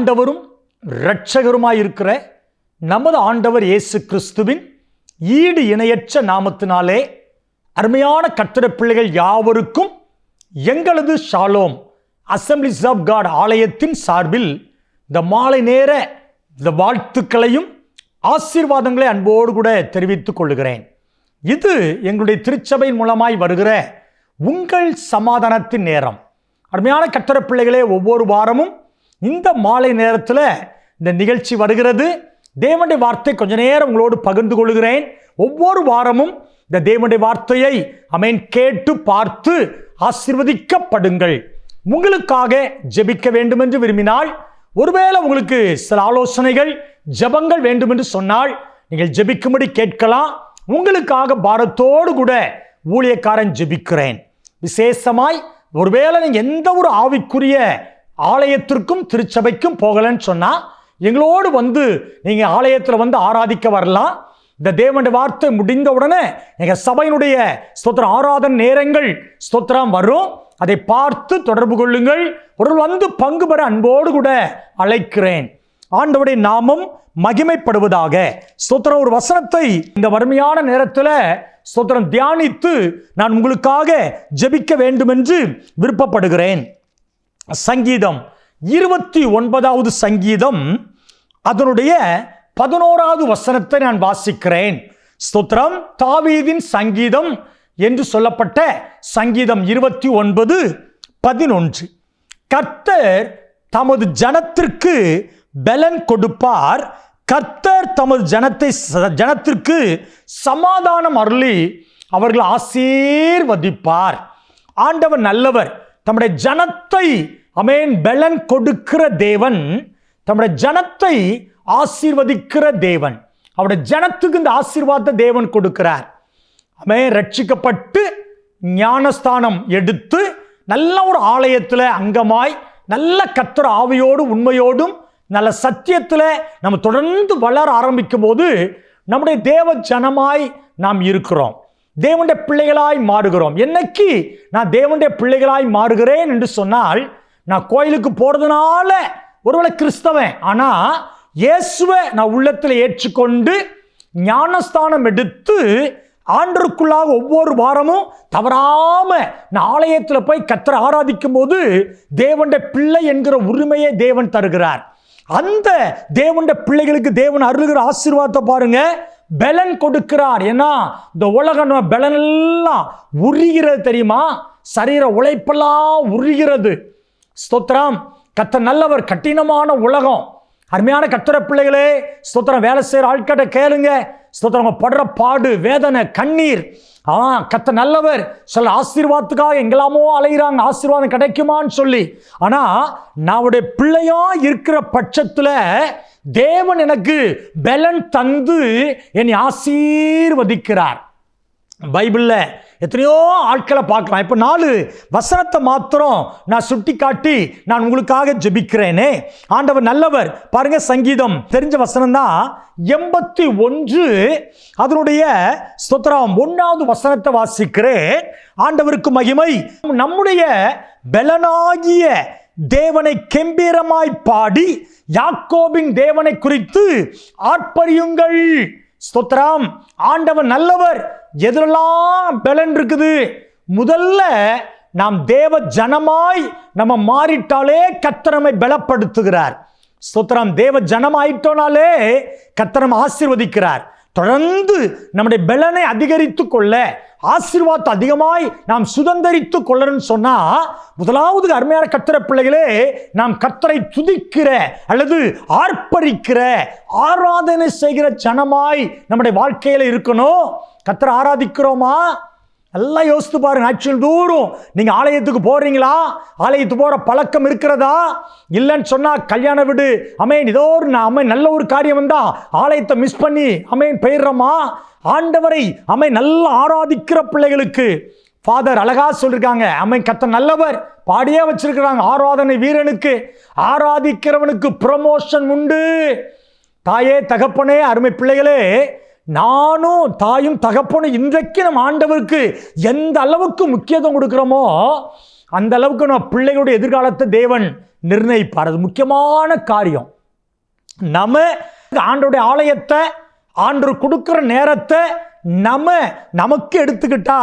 ஆண்டவரும் இரட்சகருமாயிருக்கிற நமது ஆண்டவர் இயேசு கிறிஸ்துவின் ஈடு இணையற்ற நாமத்தினாலே அருமையான கத்திர பிள்ளைகள் யாவருக்கும் எங்களது ஷாலோம் அசம்பிளிஸ் ஆஃப் காட் ஆலயத்தின் சார்பில் இந்த மாலை நேர இந்த வாழ்த்துக்களையும் ஆசீர்வாதங்களை அன்போடு கூட தெரிவித்துக் கொள்கிறேன். இது எங்களுடைய திருச்சபையின் மூலமாய் வருகிற உங்கள் சமாதானத்தின் நேரம். அருமையான கத்திர பிள்ளைகளே ஒவ்வொரு வாரமும் இந்த மாலை நேரத்தில் இந்த நிகழ்ச்சி வருகிறது. தேவனுடைய வார்த்தை கொஞ்ச நேரம் உங்களோடு பகிர்ந்து கொள்கிறேன். ஒவ்வொரு வாரமும் இந்த தேவனுடைய வார்த்தையை அமேன் கேட்டு பார்த்து ஆசிர்வதிக்கப்படுங்கள். உங்களுக்காக ஜெபிக்க வேண்டும் என்று விரும்பினால் ஒருவேளை உங்களுக்கு சில ஆலோசனைகள் ஜெபங்கள் வேண்டும் என்று சொன்னால் நீங்கள் ஜெபிக்கும்படி கேட்கலாம். உங்களுக்காக பாரத்தோடு கூட ஊழியக்காரன் ஜெபிக்கிறேன். விசேஷமாய் ஒருவேளை நீங்கள் எந்த ஒரு ஆவிக்குரிய ஆலயத்திற்கும் திருச்சபைக்கும் போகலன்னு சொன்னால் எங்களோடு வந்து நீங்கள் ஆலயத்தில் வந்து ஆராதிக்க வரலாம். இந்த தேவனுடைய வார்த்தை முடிந்த உடனே எங்கள் சபையினுடைய ஸ்தோத்திரம் ஆராதன நேரங்கள் ஸ்தோத்திரம் வரும். அதை பார்த்து தொடர்பு கொள்ளுங்கள். ஒரு வந்து பங்கு பெற அன்போடு கூட அழைக்கிறேன். ஆண்டவுடைய நாமம் மகிமைப்படுவதாக. ஸ்தோத்திரம் ஒரு வசனத்தை இந்த வறுமையான நேரத்தில் ஸ்தோத்திரம் தியானித்து நான் உங்களுக்காக ஜெபிக்க வேண்டும் என்று விருப்பப்படுகிறேன். சங்கீதம். இருபத்தி ஒன்பதாவது சங்கீதம் அதனுடைய பதினோராவது வசனத்தை நான் வாசிக்கிறேன். ஸ்தோத்திரம். தாவீதின் சங்கீதம் என்று சொல்லப்பட்ட சங்கீதம் இருபத்தி ஒன்பது பதினொன்று. கர்த்தர் தமது ஜனத்திற்கு பலன் கொடுப்பார். கர்த்தர் தமது ஜனத்தை ஜனத்திற்கு சமாதானம் அருளி அவர்கள் ஆசீர்வதிப்பார். ஆண்டவர் நல்லவர். தம்முடைய ஜனத்தை அமேன் பலன் கொடுக்கிற தேவன் தம்முடைய ஜனத்தை ஆசீர்வதிக்கிற தேவன். அவருடைய ஜனத்துக்கு இந்த ஆசீர்வாதத்தை தேவன் கொடுக்கிறார். அவன் ரட்சிக்கப்பட்டு ஞானஸ்தானம் எடுத்து நல்ல ஒரு ஆலயத்தில் அங்கமாய் நல்ல கத்திர ஆவியோடும் உண்மையோடும் நல்ல சத்தியத்தில் நம்ம தொடர்ந்து வளர ஆரம்பிக்கும் போது நம்முடைய தேவ ஜனமாய் நாம் இருக்கிறோம். தேவனுடைய பிள்ளைகளாய் மாறுகிறோம். என்னைக்கு நான் தேவனுடைய பிள்ளைகளாய் மாறுகிறேன் என்று சொன்னால் நான் கோயிலுக்கு போகிறதுனால ஒருவேளை கிறிஸ்தவன். ஆனால் இயேசுவை நான் உள்ளத்தில் ஏற்றுக்கொண்டு ஞானஸ்தானம் எடுத்து ஆண்டருக்குள்ளாக ஒவ்வொரு வாரமும் தவறாம நான் ஆலயத்தில் போய் கத்தரை ஆராதிக்கும் போது தேவண்ட பிள்ளை என்கிற உரிமையை தேவன் தருகிறார். அந்த தேவண்ட பிள்ளைகளுக்கு தேவன் அருளுகிற ஆசீர்வாதத்தை பாருங்க. பலன் கொடுக்கிறார். ஏன்னா இந்த உலகம் பலன் எல்லாம் உருகிறது தெரியுமா? சரீர உழைப்பெல்லாம் உருகிறது. ஸ்தோத்திரம். கத்த நல்லவர் கடினமான உலகம். அருமையான கத்துற பிள்ளைகளே ஸ்தோத்திரம். வேலை செய்கிற ஆட்கிட்ட கேளுங்க. ஸ்தோத்திரம் அவங்க படுற பாடு வேதனை கண்ணீர். ஆ கத்த நல்லவர். சில ஆசீர்வாதத்துக்காக எங்கெல்லாமோ அலைகிறாங்க ஆசீர்வாதம் கிடைக்குமான்னு சொல்லி. ஆனால் நாவுடைய பிள்ளையா இருக்கிற பட்சத்தில் தேவன் எனக்கு பலன் தந்து என்னை ஆசீர்வதிக்கிறார். பைபிளில் எத்தனையோ ஆட்களை பார்க்கலாம். இப்போ நாலு வசனத்தை மாத்திரம் நான் சுட்டி காட்டி நான் உங்களுக்காக ஜெபிக்கிறேனே. ஆண்டவர் நல்லவர். பாருங்க சங்கீதம் தெரிஞ்ச வசனம் தான் எண்பத்தி ஒன்று அதனுடைய ஸ்தோத்திரம் ஒன்றாவது வசனத்தை வாசிக்கிறேன். ஆண்டவருக்கு மகிமை. நம்முடைய பலனாகிய தேவனை கெம்பீரமாய் பாடி யாக்கோபின் தேவனை குறித்து ஆர்ப்பரியுங்கள். ஸ்தோத்திரம். ஆண்டவர் நல்லவர். எதிரெல்லாம் பலன் இருக்குது முதல்ல நாம் தேவ ஜனமாய் நம்ம மாறிட்டாலே கத்திரமை பலப்படுத்துகிறார். ஸ்தோத்திரம். தேவ ஜனமாயிட்டோனாலே கத்திரம் ஆசீர்வதிக்கிறார். தொடர்ந்து நம்முடைய பலனை அதிகரித்து கொள்ள ஆசீர்வாத் அதிகமாய் நாம் சுதந்திரித்து கொள்ளணும்னு சொன்னால் முதலாவது அருமையான கத்திர பிள்ளைகளே நாம் கத்தரை துதிக்கிற அல்லது ஆர்ப்பரிக்கிற ஆராதனை செய்கிற ஜனமாய் நம்முடைய வாழ்க்கையில் இருக்கணும். கத்தரை ஆராதிக்கிறோமா? எல்லாம் யோசித்து பாருங்க ஆக்சுவல் தூரம். நீங்கள் ஆலயத்துக்கு போகிறீங்களா ஆலயத்துக்கு போகிற பழக்கம் இருக்கிறதா? இல்லைன்னு சொன்னால் கல்யாண வீடு. அமேன். ஏதோ ஒரு அமேன் நல்ல ஒரு காரியம் வந்தா ஆலயத்தை மிஸ் பண்ணி அமேன் போயிடுறோமா? ஆண்டவரை அமை நல்லா ஆராதிக்கிற பிள்ளைகளுக்கு ஃபாதர் அழகாக சொல்லியிருக்காங்க அமை கத்த நல்லவர். பாடியே வச்சிருக்கிறாங்க ஆராதனை வீரனுக்கு. ஆராதிக்கிறவனுக்கு ப்ரமோஷன் உண்டு. தாயே தகப்பனே அருமை பிள்ளைகளே நானும் தாயும் தகப்பனும் இன்றைக்கு நம்ம ஆண்டவருக்கு எந்த அளவுக்கு முக்கியத்துவம் கொடுக்குறோமோ அந்த அளவுக்கு நம்ம பிள்ளைகளுடைய எதிர்காலத்தை தேவன் நிர்ணயிப்பார். அது முக்கியமான காரியம். நம்ம ஆண்டோடைய ஆலயத்தை ஆண்டு கொடுக்குற நேரத்தை நம்ம நமக்கு எடுத்துக்கிட்டா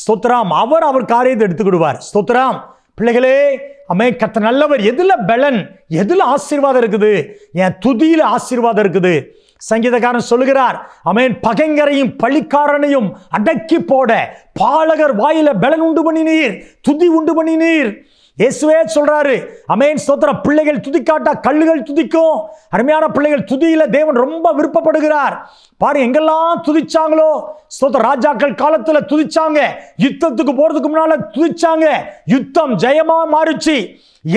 ஸ்தோத்திரம். அவர் அவர் காரியத்தை எடுத்துக்கிடுவார். ஸ்தோத்திரம். பிள்ளைகளே அமே கத்த நல்லவர். எதில் பலன்? எதில் ஆசீர்வாதம் இருக்குது? என் துதியில் ஆசீர்வாதம் இருக்குது. சங்கீதக்காரன் சொல்லுகிறார் அமேன் பகைங்கரையும் பழிக்காரனையும் அடக்கி போட பாலகர் வாயில பலன் உண்டு பண்ணினீர் துதி உண்டு பண்ணினீர். இயேசுவே சொல்றாரு. அமேன் ஸ்தோத்திர பிள்ளைகள் துதிக்காட்டா கல்லுகள் துதிக்கும். அருமையான பிள்ளைகள் துதியில தேவன் ரொம்ப விருப்பப்படுகிறார். பாரு எங்கெல்லாம் துதிச்சாங்களோ ஸ்தோத்திர ராஜாக்கள் காலத்துல துதிச்சாங்க. யுத்தத்துக்கு போறதுக்கு முன்னால துதிச்சாங்க. யுத்தம் ஜெயமா மாறுச்சு.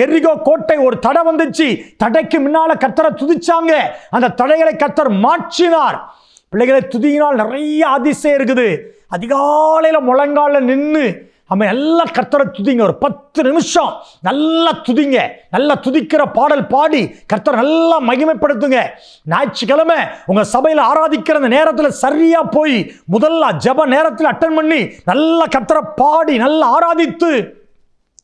எரிகோ கோட்டை ஒரு தடை வந்துச்சு. தடைக்கு முன்னால கத்தரை துதிச்சாங்க. அந்த தடைகளை கத்தர் மாற்றினார். பிள்ளைகளை துதியினால் நிறைய அதிசயம் இருக்குது. அதிகாலையில் முழங்கால நின்று நம்ம நல்லா கர்த்தரை துதிங்க. ஒரு பத்து நிமிஷம் நல்லா துதிங்க. நல்லா துதிக்கிற பாடல் பாடி கர்த்தரை நல்லா மகிமைப்படுத்துங்க. ஞாயிற்றுக்கிழமை உங்கள் சபையில் ஆராதிக்கிற அந்த நேரத்தில் சரியாக போய் முதல்ல ஜெப நேரத்தில் அட்டன் பண்ணி நல்லா கர்த்தரை பாடி நல்லா ஆராதித்து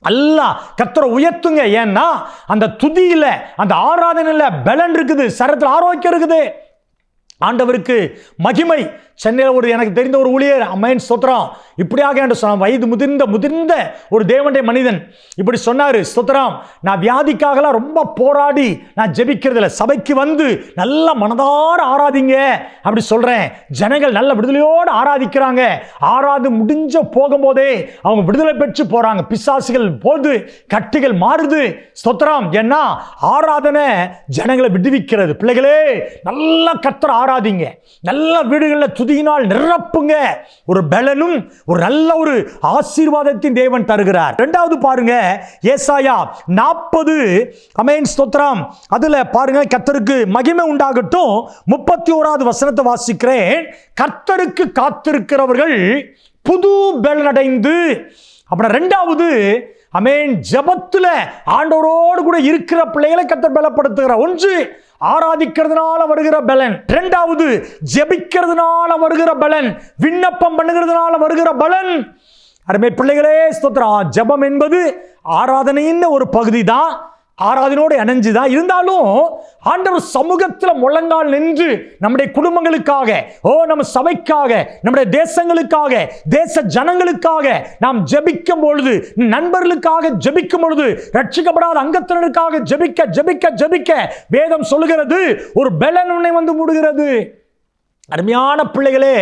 நல்லா கர்த்தரை உயர்த்துங்க. ஏன்னா அந்த துதியில் அந்த ஆராதனையில் பலன் இருக்குது. சரத்தில் ஆரோக்கியம் இருக்குது. ஆண்டவருக்கு மகிமை சென்னையில் ஒரு எனக்கு தெரிந்த ஒரு ஊழியர் அம்மையின் ஸ்தோத்திரம் இப்படியாக என்று சொன்னான். வயது முதிர்ந்த முதிர்ந்த ஒரு தேவனுடைய மனிதன். இப்படி சொன்னார் ஸ்தோத்திரம் நான் வியாதிக்காகலாம் ரொம்ப போராடி நான் ஜெபிக்கிறதில்ல. சபைக்கு வந்து நல்ல மனதார ஆராதிங்க. அப்படி சொல்கிறேன் ஜனங்கள் நல்ல விடுதலையோடு ஆராதிக்கிறாங்க. ஆராது முடிஞ்ச போகும்போதே அவங்க விடுதலை பெற்று போகிறாங்க பிசாசுகள் போது கட்டுகள் மாறுது. ஸ்தோத்திரம் ஏன்னா ஆராதனை ஜனங்களை விடுவிக்கிறது. பிள்ளைகளே நல்லா கத்தர் ஆராதிங்க. நல்ல வீடுகளில் துதியினால் நிரப்புங்க. ஒரு பலனும் ஒரு நல்ல ஒரு ஆசீர்வாதத்தின் தேவன் தருகிறார். ரெண்டாவது பாருங்க ஏசாயா நாற்பது. அமேன் ஸ்தோத்ரம் அதில் பாருங்க கர்த்தருக்கு மகிமை உண்டாகட்டும். முப்பத்தி ஓராவது வசனத்தை வாசிக்கிறேன். கர்த்தருக்கு காத்திருக்கிறவர்கள் புது பலனடைந்து. அப்புறம் ரெண்டாவது அமேன். ஜபத்தில் ஆண்டவரோடு கூட இருக்கிற பிள்ளைகளை கத்தர் பலப்படுத்துகிற ஒன்று ஆராதிக்கிறதுனால வருகிற பலன். இரண்டாவது ஜெபிக்கிறதுனால வருகிற பலன். விண்ணப்பம் பண்ணுகிறதுனால வருகிற பலன். அருமை பிள்ளைகளே ஸ்தோத்திரம். ஜெபம் என்பது ஆராதனையின் ஒரு பகுதி தான் ஆராதனோடு இணைஞ்சுதான். இருந்தாலும் ஆண்டவர் சமூகத்தில் முழங்கால் நின்று நம்முடைய குடும்பங்களுக்காக ஓ நம்ம சபைக்காக நம்முடைய தேசங்களுக்காக தேச ஜனங்களுக்காக நாம் ஜபிக்கும் பொழுது நண்பர்களுக்காக ஜபிக்கும் பொழுது ரட்சிக்கப்படாத அங்கத்தினருக்காக ஜெபிக்க ஜெபிக்க ஜெபிக்க வேதம் சொல்லுகிறது. ஒரு பலன் வந்து மூடுகிறது. அருமையான பிள்ளைகளே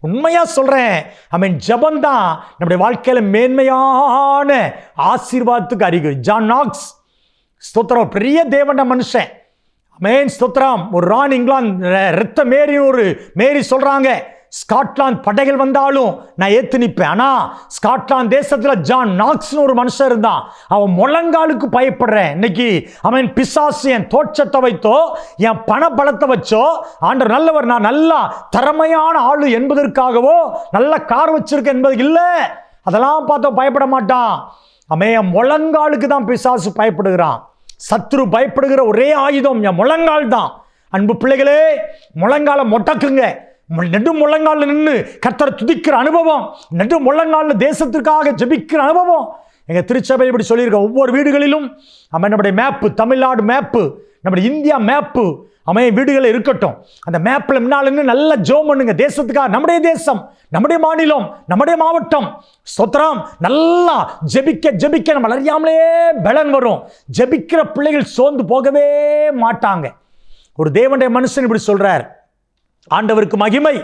உண்மையா சொல்றேன். ஐ மீன் ஜபம் தான் நம்முடைய வாழ்க்கையில மேன்மையான ஆசீர்வாதத்துக்கு அறிகுறி. ஜான் நாக்ஸ் ஸ்தோத்திரம். பெரிய தேவன மனுஷன். மெயின் ஸ்தோத்திரம். ஒரு ரான் இங்கிலாந்து ரத்த மேரி ஒரு மேரி சொல்கிறாங்க ஸ்காட்லாந்து படைகள் வந்தாலும் நான் ஏற்று நிற்பேன். ஆனால் ஸ்காட்லாந்து தேசத்தில் ஜான் நாக்ஸ்னு ஒரு மனுஷன் இருந்தான். அவன் முழங்காலுக்கு பயப்படுறேன். இன்னைக்கு அவன் பிசாசு என் தோற்றத்தை வைத்தோ என் பண பலத்தை வச்சோ ஆண்டர் நல்லவர் நான் நல்லா திறமையான ஆளு என்பதற்காகவோ நல்ல கார் வச்சிருக்கேன் என்பது இல்லை. அதெல்லாம் பார்த்தோம் பயப்பட மாட்டான். அவன் என் முழங்காலுக்கு தான் பிசாசு பயப்படுகிறான். சத்ரு பயப்படுகிற ஒரே ஆயுதம் என் முழங்கால் தான். அன்பு பிள்ளைகளே முழங்கால மொட்டக்குங்க. மு- நெடு முழங்கால நின்று கத்தரை துதிக்கிற அனுபவம் நெடு முழங்கால தேசத்திற்காக ஜெபிக்கிற அனுபவம். எங்கள் திருச்சபை இப்படி சொல்லியிருக்க ஒவ்வொரு வீடுகளிலும் நம்ம நம்முடைய மேப்பு தமிழ்நாடு மேப்பு நம்முடைய இந்தியா மேப்பு அமைய வீடுகளில் இருக்கட்டும். அந்த மேப்பில் முன்னால் நின்று நல்லா ஜோம் பண்ணுங்க. தேசத்துக்காக நம்முடைய தேசம் நம்முடைய மாநிலம் நம்முடைய மாவட்டம். ஸ்தோத்திரம் நல்லா ஜெபிக்க ஜெபிக்க நம்ம அறியாமலே பலன் வரும். ஜெபிக்கிற பிள்ளைகள் சோர்ந்து போகவே மாட்டாங்க. ஒரு தேவனுடைய மனுஷன் இப்படி சொல்றார். ஆண்டவருக்கு மகிமை.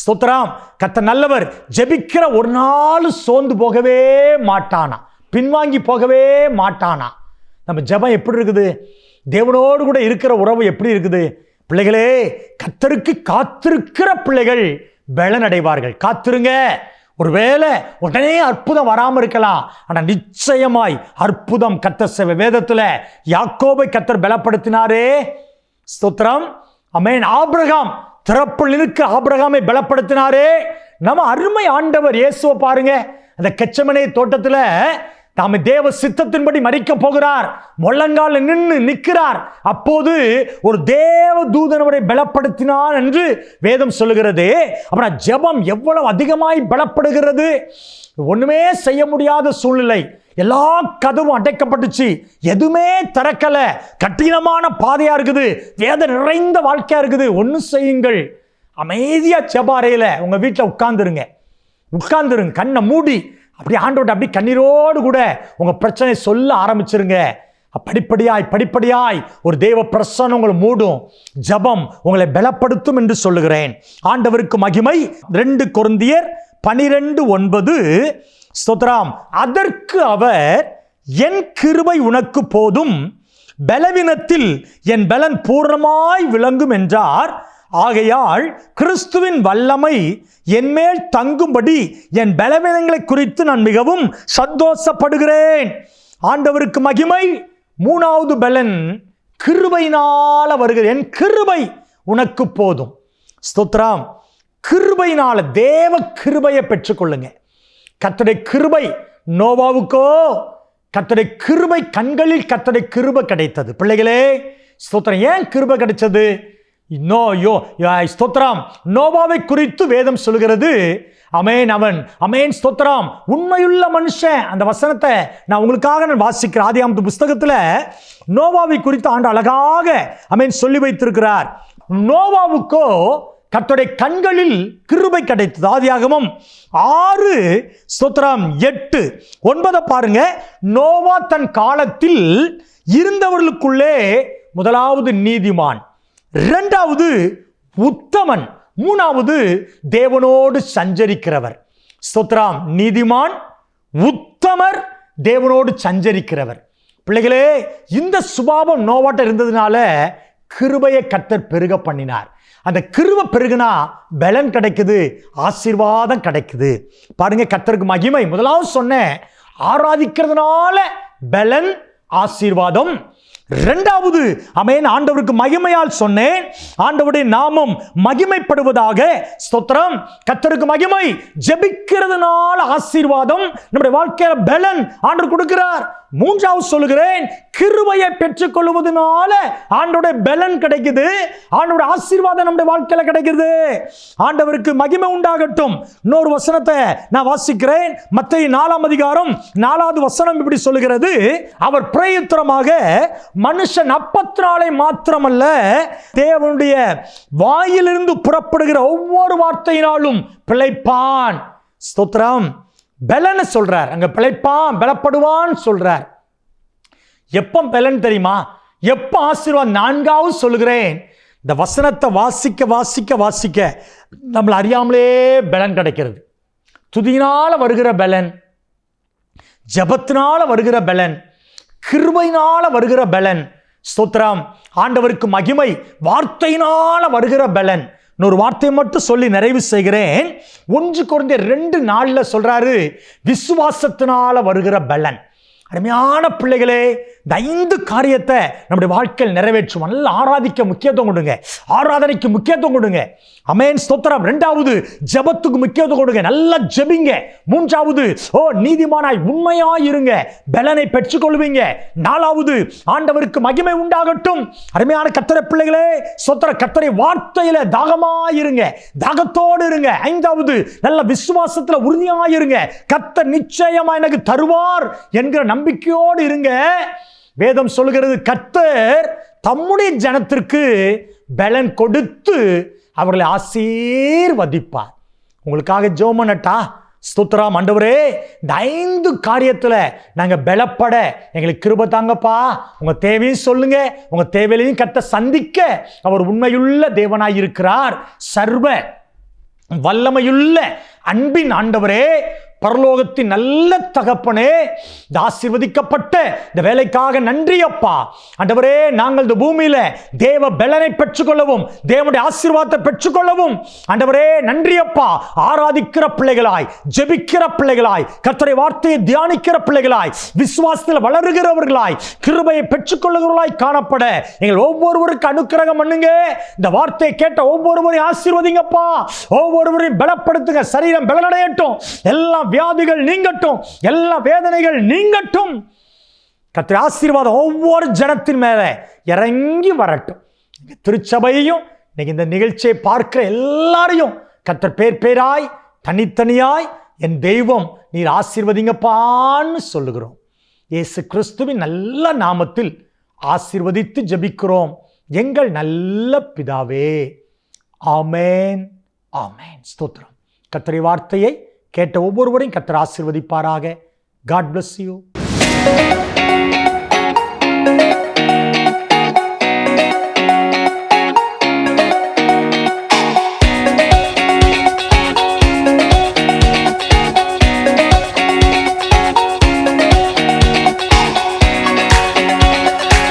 ஸ்தோத்திரம் கத்த நல்லவர். ஜெபிக்கிற ஒரு நாள் சோர்ந்து போகவே மாட்டானா? பின்வாங்கி போகவே மாட்டானா? நம்ம ஜெபம் எப்படி இருக்குது? தேவனோடு கூட இருக்கிற உறவு எப்படி இருக்குது? பிள்ளைகளே கத்தருக்கு காத்திருக்கிற பிள்ளைகள் பலனடைவார்கள். காத்திருங்க. ஒருவேளை உடனே அற்புதம் வராமல் இருக்கலாம். ஆனால் நிச்சயமாய் அற்புதம் கத்தர் செவ வேதத்தில் யாக்கோபை கத்தர் பலப்படுத்தினாரே. ஸ்தோத்திரம். அமேன் ஆபிரகாம் திறப்பில் இருக்க. ஆபிரகாமை பலப்படுத்தினாரே. நம்ம அருமை ஆண்டவர் இயேசுவை பாருங்க. அந்த கெச்சமனை தோட்டத்தில் தாம தேவ சித்தத்தின்படி மறிக்க போகிறார். முள்ளங்கால நின்று நிற்கிறார். அப்போது ஒரு தேவ தூதன் அவரை பலப்படுத்தினார் என்று வேதம் சொல்லுகிறது. அப்புறம் ஜெபம் எவ்வளவு அதிகமாய் பலப்படுகிறது. ஒண்ணுமே செய்ய முடியாத சூழ்நிலை. எல்லா கதவும் அடைக்கப்பட்டுச்சு. எதுவுமே திறக்கல. கட்டினமான பாதையா இருக்குது. வேத நிறைந்த வாழ்க்கையா இருக்குது. ஒன்று செய்யுங்கள். அமைதியா செபாறையில உங்க வீட்டில் உட்கார்ந்துருங்க. உட்கார்ந்துருங்க. கண்ணை மூடி அப்படி ஆண்டோட அப்படி கண்ணீரோடு கூட உங்கள் பிரச்சனை சொல்ல ஆரம்பிச்சிருங்க. படிப்படியாய் படிப்படியாய் ஒரு தெய்வ பிரசனம் உங்களை மூடும். ஜபம் உங்களை பலப்படுத்தும் என்று சொல்லுகிறேன். ஆண்டவருக்கு மகிமை. ரெண்டு கொருந்தியர் பனிரெண்டு ஒன்பது. ஸ்தோத்ராம் அதற்கு அவர் என் கிருபை உனக்கு போதும். பலவீனத்தில் என் பலன் பூர்ணமாய் விளங்கும் என்றார். ஆகையால் கிறிஸ்துவின் வல்லமை என்மேல் தங்கும்படி என் பலவீனங்களை குறித்து நான் மிகவும் சந்தோஷப்படுகிறேன். ஆண்டவருக்கு மகிமை. மூணாவது பலன் கிருபையினால வருகிறது. என் கிருபை உனக்கு போதும். ஸ்தோத்ராம் கிருபையினால தேவ கிருபையை பெற்றுக்கொள்ளுங்க. கத்தடை கிருபை நோவாவுக்கோ கத்தடை கிருபை கண்களில் கத்தடை கிருபை கிடைத்தது. பிள்ளைகளே ஸ்தோத்திரம். ஏன் கிருபை கிடைச்சது நோ யோ ஸ்தோத்திரம் நோவாவை குறித்து வேதம் சொல்கிறது அமேன் அவன் அமேன் ஸ்தோத்திரம் உண்மையுள்ள மனுஷன் அந்த வசனத்தை நான் உங்களுக்காக நான் வாசிக்கிறேன் ஆதியாமத்து புஸ்தகத்தில் நோவாவை குறித்து ஆண்டு அழகாக அமேன் சொல்லி வைத்திருக்கிறார் நோவாவுக்கோ கர்த்தருடைய கண்களில் கிருபை கிடைத்தது. ஆதியாகமும் ஆறு ஸ்தோத்ராம் எட்டு. ஒன்பதை பாருங்க. நோவா தன் காலத்தில் இருந்தவர்களுக்குள்ளே முதலாவது நீதிமான். இரண்டாவது உத்தமன் மூணாவது தேவனோடு சஞ்சரிக்கிறவர். ஸ்தோத்திரம். நீதிமான் உத்தமர் தேவனோடு சஞ்சரிக்கிறவர். பிள்ளைகளே இந்த சுபாவம் நோவாட்ட இருந்ததுனால கிருபையை கத்தர் பெருக பண்ணினார். அந்த கிருவை பெருகுனா பலன் கிடைக்குது ஆசீர்வாதம் கிடைக்குது. பாருங்க கத்தருக்கு மகிமை. முதலாவது சொன்னேன் ஆராதிக்கிறதுனால பலன் ஆசீர்வாதம். ரெண்டாவது அமேன் ஆண்டவருக்கு மகிமையால் சொன்னேன். ஆண்டவருடைய நாமம் மகிமைப்படுவதாக ஸ்தோத்திரம். கத்தருக்கு மகிமை ஜெபிக்கிறதுனால ஆசீர்வாதம். நம்முடைய வாழ்க்கையில பலன் ஆண்டவர் கொடுக்கிறார். மூன்றாவது சொல்லுகிறேன் கிருபையை பெற்றுக் கொள்வதனால ஆண்டோட பலன் கிடைக்குது ஆண்டோட ஆசீர்வாதம் நம்முடைய வாழ்க்கையில் கிடைக்குது. ஆண்டவருக்கு மகிமை உண்டாகட்டும். இன்னொரு வசனத்தை நான் வாசிக்கிறேன். மத்திய நாலாம் அதிகாரம் நாலாவது வசனம் இப்படி சொல்லுகிறது. அவர் பிரயுத்தரமாக மனுஷன் அப்பத்தினாலே மாத்திரமல்ல தேவனுடைய வாயிலிருந்து புறப்படுகிற ஒவ்வொரு வார்த்தையினாலும் பிழைப்பான். ஸ்தோத்திரம். பலன்னு சொல்றார். அங்க பிழைப்பான் பலப்படுவான்னு சொல்றார். எப்போ பலன் தெரியுமா? எப்போ ஆசீர்வாதம் நான்காவது சொல்லுகிறேன். இந்த வசனத்தை வாசிக்க வாசிக்க வாசிக்க நம்மளை அறியாமலே பலன் கிடைக்கிறது. துதியினால் வருகிற பலன் ஜபத்தினால் வருகிற பலன் கிருபையினால் வருகிற பலன். ஸ்தோத்திரம். ஆண்டவருக்கு மகிமை வார்த்தையினால் வருகிற பலன். இன்னொரு வார்த்தையை மட்டும் சொல்லி நிறைவு செய்கிறேன். ஒன்று குறைந்த ரெண்டு நாளில் சொல்கிறாரு விசுவாசத்தினால் வருகிற பலன். அருமையான பிள்ளைகளே இந்த ஐந்து காரியத்தை நம்முடைய வாழ்க்கையில் நிறைவேற்றும். நல்ல ஆராதிக்க முக்கியத்துவம் கொடுங்க. ஆராதனைக்கு முக்கியத்துவம் கொடுங்க. அமேன் ஸ்தோத்திரம். ரெண்டாவது ஜெபத்துக்கு முக்கியத்துவம் கொடுங்க. நல்லா ஜெபிங்க. மூன்றாவது ஓ நீதிமானாய் உண்மையா இருங்க பலனை பெற்றுக்கொள்வீங்க. நாலாவது ஆண்டவருக்கு மகிமை உண்டாகட்டும். அருமையான கத்தரை பிள்ளைகளே சொத்தர கத்தரை வார்த்தையில தாகமா இருங்க தாகத்தோடு இருங்க. ஐந்தாவது நல்ல விசுவாசத்துல உறுதியாக இருங்க கத்தர் நிச்சயமா எனக்கு தருவார் என்கிற நம்பிக்கையோடு இருங்க. வேதம் சொல்லுகிறது கர்த்தர் தம்முடைய ஜனத்திற்கு பலன் கொடுத்து அவர்களை ஆசீர்வதிப்பார். உங்களுக்காக ஜோமனட்டா ஸ்தோத்திரம் ஆண்டவரே இந்த ஐந்து காரியத்தில் நாங்கள் பலப்பட எங்களுக்கு கிருப தாங்கப்பா. உங்கள் தேவையும் சொல்லுங்க உங்கள் தேவையிலையும் கத்த சந்திக்க அவர் உண்மையுள்ள தேவனாய் இருக்கிறார். சர்வ வல்லமையுள்ள அன்பின் ஆண்டவரே பரலோகத்தின் நல்ல தகப்பனே இந்த ஆசிர்வதிக்கப்பட்ட இந்த வேலைக்காக நன்றி அப்பா. ஆண்டவரே நாங்கள் இந்த பூமியில தேவ பலனை பெற்றுக்கொள்ளவும் தேவனுடைய ஆசீர்வாதத்தை பெற்றுக்கொள்ளவும். ஆண்டவரே நன்றி அப்பா. ஆராதிக்கிற பிள்ளைகளாய் ஜெபிக்கிற பிள்ளைகளாய் கர்த்தரை வார்த்தையை தியானிக்கிற பிள்ளைகளாய் விசுவாசத்தில் வளருகிறவர்களாய் கிருபையை பெற்றுக்கொள்ளுகிறவர்களாய் காணப்பட. எங்கள் ஒவ்வொருவருக்கு அனுக்கிரகம் பண்ணுங்க. இந்த வார்த்தையை கேட்ட ஒவ்வொருவரையும் ஆசீர்வதிங்கப்பா. ஒவ்வொருவரையும் பலப்படுத்துங்க. சரீரம் பலனடையட்டும். எல்லாம் வியாதிகள் நீங்கட்டும் எல்லா வேதனைகள் நீங்கட்டும் கத்திர ஆசீர்வாதம் ஒவ்வொரு ஜனத்தின் மேல இறங்கி வரட்டும். திருச்சபையையும் இன்னைக்கு இந்த நிகழ்ச்சியை பார்க்கிற எல்லாரையும் கத்தர் பேர் பேராய் தனித்தனியாய் என் தெய்வம் நீர் ஆசீர்வதிங்கப்பான்னு சொல்லுகிறோம். இயேசு கிறிஸ்துவின் நல்ல நாமத்தில் ஆசீர்வதித்து ஜபிக்கிறோம். எங்கள் நல்ல பிதாவே. ஆமேன் ஆமேன். ஸ்தோத்திரம். கத்தரை வார்த்தையை கேட்ட ஒவ்வொருவரையும் கத்தர் ஆசீர்வதிப்பாராக. God bless you